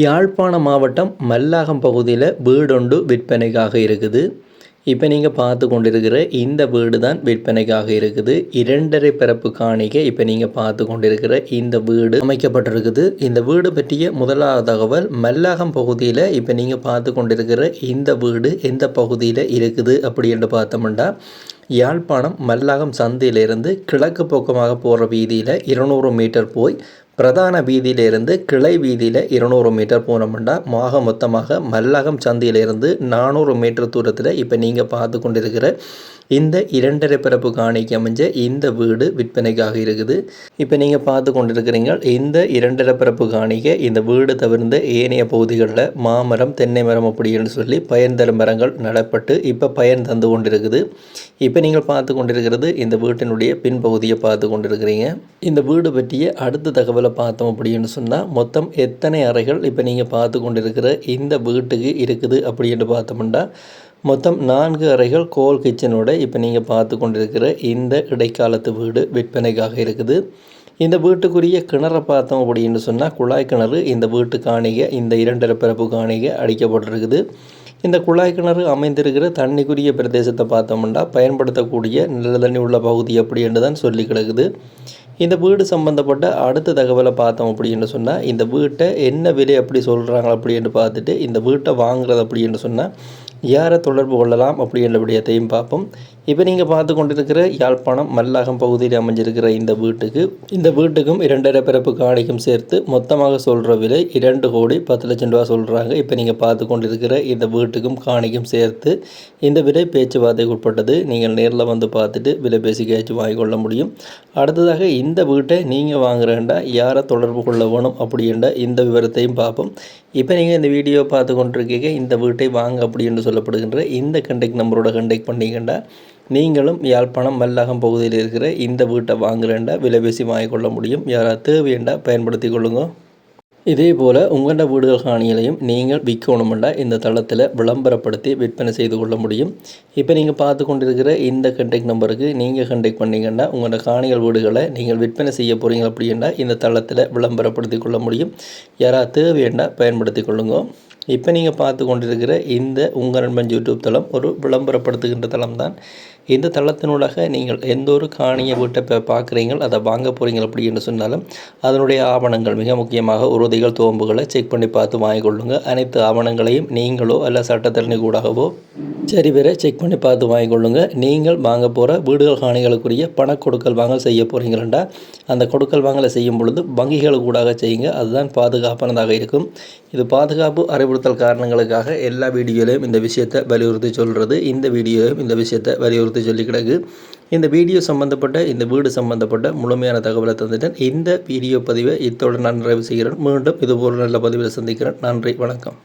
யாழ்ப்பாண மாவட்டம் மல்லாகம் பகுதியில் வீடொன்று விற்பனைக்காக இருக்குது. இப்போ நீங்கள் பார்த்து கொண்டிருக்கிற இந்த வீடு தான் விற்பனைக்காக இருக்குது. இரண்டரை பிறப்பு காணிக்க இப்போ நீங்கள் பார்த்து கொண்டிருக்கிற இந்த வீடு அமைக்கப்பட்டிருக்குது. இந்த வீடு பற்றிய முதலாவது தகவல் மல்லாகம் பகுதியில் இப்போ நீங்கள் பார்த்து கொண்டிருக்கிற இந்த வீடு எந்த பகுதியில் இருக்குது அப்படின்னு பார்த்தோம்னா யாழ்ப்பாணம் மல்லாகம் சந்தையிலிருந்து கிழக்கு பக்கமாக போகிற வீதியில் இருநூறு மீட்டர் போய் பிரதான வீதியிலிருந்து கிளை வீதியில் இருநூறு மீட்டர் போனோம்னா மாக மொத்தமாக மல்லகம் சந்தையிலிருந்து நானூறு மீட்டர் தூரத்தில் இப்போ நீங்கள் பார்த்து கொண்டிருக்கிற இந்த இரண்டரை பிறப்பு காணிக்கு அமைஞ்ச இந்த வீடு விற்பனைக்காக இருக்குது. இப்போ நீங்கள் பார்த்து கொண்டிருக்கிறீங்க இந்த இரண்டரை பிறப்பு காணிக்க இந்த வீடு தவிர்ந்த ஏனைய பகுதிகளில் மாமரம் தென்னை மரம் அப்படின்னு சொல்லி பயன் தரும் மரங்கள் நடப்பட்டு இப்போ பயன் தந்து கொண்டிருக்குது. இப்போ நீங்கள் பார்த்து கொண்டிருக்கிறது இந்த வீட்டினுடைய பின்பகுதியை பார்த்து கொண்டிருக்கிறீங்க. இந்த வீடு பற்றிய அடுத்த தகவலை பார்த்தோம் அப்படின்னு சொன்னால் மொத்தம் எத்தனை அறைகள் இப்போ நீங்கள் பார்த்து கொண்டிருக்கிற இந்த வீட்டுக்கு இருக்குது அப்படின்னு பார்த்தோம்னா மொத்தம் நான்கு அறைகள் கோல் கிச்சனோட இப்போ நீங்கள் பார்த்து கொண்டிருக்கிற இந்த இடைக்காலத்து வீடு விற்பனைக்காக இருக்குது. இந்த வீட்டுக்குரிய கிணறை பார்த்தோம் அப்படின்னு சொன்னால் குழாய் கிணறு இந்த வீட்டு காணிக இந்த இரண்டரை பிறப்பு காணிக அடிக்கப்பட்டிருக்குது. இந்த குழாய் கிணறு அமைந்திருக்கிற தண்ணிக்குரிய பிரதேசத்தை பார்த்தோம்னா பயன்படுத்தக்கூடிய நல்ல தண்ணி உள்ள பகுதி அப்படின்னு தான் சொல்லி கிடக்குது. இந்த வீடு சம்மந்தப்பட்ட அடுத்த தகவலை பார்த்தோம் அப்படின்னு சொன்னால் இந்த வீட்டை என்ன விலை அப்படி சொல்கிறாங்க அப்படின்னு பார்த்துட்டு இந்த வீட்டை வாங்குறது அப்படின்னு சொன்னால் யாரை தொடர்பு கொள்ளலாம் அப்படின்ற விடயத்தையும் பார்ப்போம். இப்போ நீங்கள் பார்த்து கொண்டிருக்கிற யாழ்ப்பாணம் மல்லாகம் பகுதியில் அமைஞ்சிருக்கிற இந்த வீட்டுக்கு இந்த வீட்டுக்கும் இரண்டரை பிறப்பு காணிக்கும் சேர்த்து மொத்தமாக சொல்கிற விலை இரண்டு கோடி பத்து லட்சம் ரூபா சொல்கிறாங்க இப்போ நீங்கள் பார்த்து கொண்டிருக்கிற இந்த வீட்டுக்கும் காணிக்கும் சேர்த்து இந்த விலை பேச்சுவார்த்தைக்கு உட்பட்டது. நீங்கள் நேரில் வந்து பார்த்துட்டு விலை பேசி கேச்சு வாங்கிக்கொள்ள முடியும். அடுத்ததாக இந்த வீட்டை நீங்கள் வாங்குறேன்டா யாரை தொடர்பு கொள்ள வேணும் அப்படின்ற இந்த விவரத்தையும் பார்ப்போம். இப்போ நீங்கள் இந்த வீடியோ பார்த்து கொண்டிருக்கீங்க இந்த வீட்டை வாங்க அப்படின்னு சொல்லப்படுகின்ற இந்த கண்டெக்ட் நம்பரோட கண்டெக்ட் பண்ணிக்கண்டா நீங்களும் யாழ்ப்பாணம் மல்லாகம் பகுதியில் இருக்கிற இந்த வீட்டை வாங்குறேன்டா விலை பேசி வாங்கிக்கொள்ள முடியும். யாராவது தேவையண்டா பயன்படுத்தி கொள்ளுங்க. இதே போல் உங்களோட வீடுகள் காணிகளையும் நீங்கள் விற்கணுமெண்டா இந்த தளத்தில் விளம்பரப்படுத்தி விற்பனை செய்து கொள்ள முடியும். இப்போ நீங்கள் பார்த்து கொண்டிருக்கிற இந்த கண்டெக்ட் நம்பருக்கு நீங்கள் கண்டெக்ட் பண்ணிங்கன்னா உங்களோட காணிகள் வீடுகளை நீங்கள் விற்பனை செய்ய போகிறீங்க அப்படின்னா இந்த தளத்தில் விளம்பரப்படுத்தி கொள்ள முடியும். யாராவது தேவையண்டா பயன்படுத்தி கொள்ளுங்க. இப்போ நீங்கள் பார்த்து கொண்டிருக்கிற இந்த உங்கள் நண்பன் யூடியூப் தளம் ஒரு விளம்பரப்படுத்துகின்ற தளம் தான் இந்த தளத்தினூடாக நீங்கள் எந்த ஒரு காணியை வீட்டை இப்போ பார்க்குறீங்க அதை வாங்க போகிறீங்க அப்படி என்று சொன்னாலும் அதனுடைய ஆவணங்கள் மிக முக்கியமாக உறுதிகள் தோம்புகளை செக் பண்ணி பார்த்து வாங்கிக்கொள்ளுங்க அனைத்து ஆவணங்களையும் நீங்களோ அல்ல சட்டத்தரணி கூடாகவோ சரி செக் பண்ணி பார்த்து வாங்கிக்கொள்ளுங்க நீங்கள் வாங்க போகிற வீடுகள் காணிகளுக்குரிய பண கொடுக்கல் வாங்கல் செய்ய போகிறீங்களா அந்த கொடுக்கல் வாங்கலை செய்யும் பொழுது வங்கிகள் கூடாக செய்யுங்க. அதுதான் பாதுகாப்பானதாக இருக்கும். இது பாதுகாப்பு அறிவுறுத்தல் காரணங்களுக்காக எல்லா வீடியோலையும் இந்த விஷயத்தை வலியுறுத்தி சொல்கிறது இந்த வீடியோலையும் இந்த விஷயத்தை வலியுறுத்தி சொல்லி கிடக்கு. இந்த வீடியோ சம்பந்தப்பட்ட இந்த வீடு சம்பந்தப்பட்ட முழுமையான தகவலை தந்துட்டேன். இந்த வீடியோ பதிவை இத்தோடு நான் நிறைவு செய்கிறேன். மீண்டும் இதுபோல் நல்ல பதிவில் சந்திக்கிறேன். நன்றி வணக்கம்.